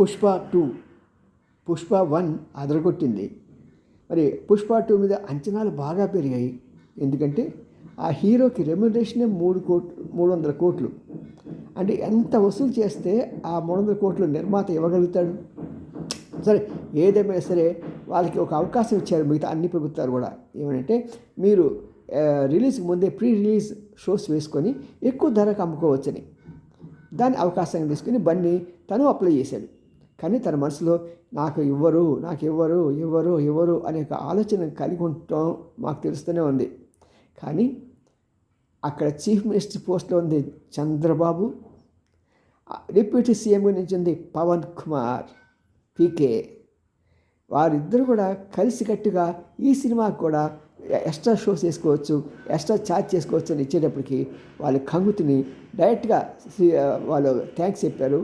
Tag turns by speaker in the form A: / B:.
A: Pushpa two. Pushpa one అదరగొట్టింది. మరి Pushpa two మీద అంచనాలు బాగా పెరిగాయి. ఎందుకంటే ఆ హీరోకి రెమ్యునరేషనే మూడు కోట్లు మూడు వందల కోట్లు. అంటే ఎంత వసూలు చేస్తే ఆ మూడు వందల కోట్లు నిర్మాత ఇవ్వగలుగుతాడు? సరే ఏదేమైనా సరే వాళ్ళకి ఒక అవకాశం ఇచ్చారు మిగతా అన్ని ప్రభుత్వాలు కూడా. ఏమంటే మీరు రిలీజ్ ముందే ప్రీ రిలీజ్ షోస్ వేసుకొని ఎక్కువ ధరకు అమ్ముకోవచ్చని. దాన్ని అవకాశంగా తీసుకుని బన్నీ తను అప్లై చేశాడు. కానీ తన మనసులో నాకు ఇవ్వరు నాకు ఇవ్వరు ఇవ్వరు ఇవ్వరు అనే ఒక ఆలోచన కలిగి ఉండటం మాకు తెలుస్తూనే ఉంది. కానీ అక్కడ చీఫ్ మినిస్టర్ పోస్ట్లో ఉంది చంద్రబాబు డిప్యూటీ సీఎంగా నిలిచింది పవన్ కుమార్ పీకే. వారిద్దరు కూడా కలిసికట్టుగా ఈ సినిమాకు కూడా ఎక్స్ట్రా షోస్ చేసుకోవచ్చు ఎక్స్ట్రా ఛార్జ్ చేసుకోవచ్చు అని ఇచ్చేటప్పటికి వాళ్ళ కంగుతిని డైరెక్ట్గా వాళ్ళు థ్యాంక్స్ చెప్పారు.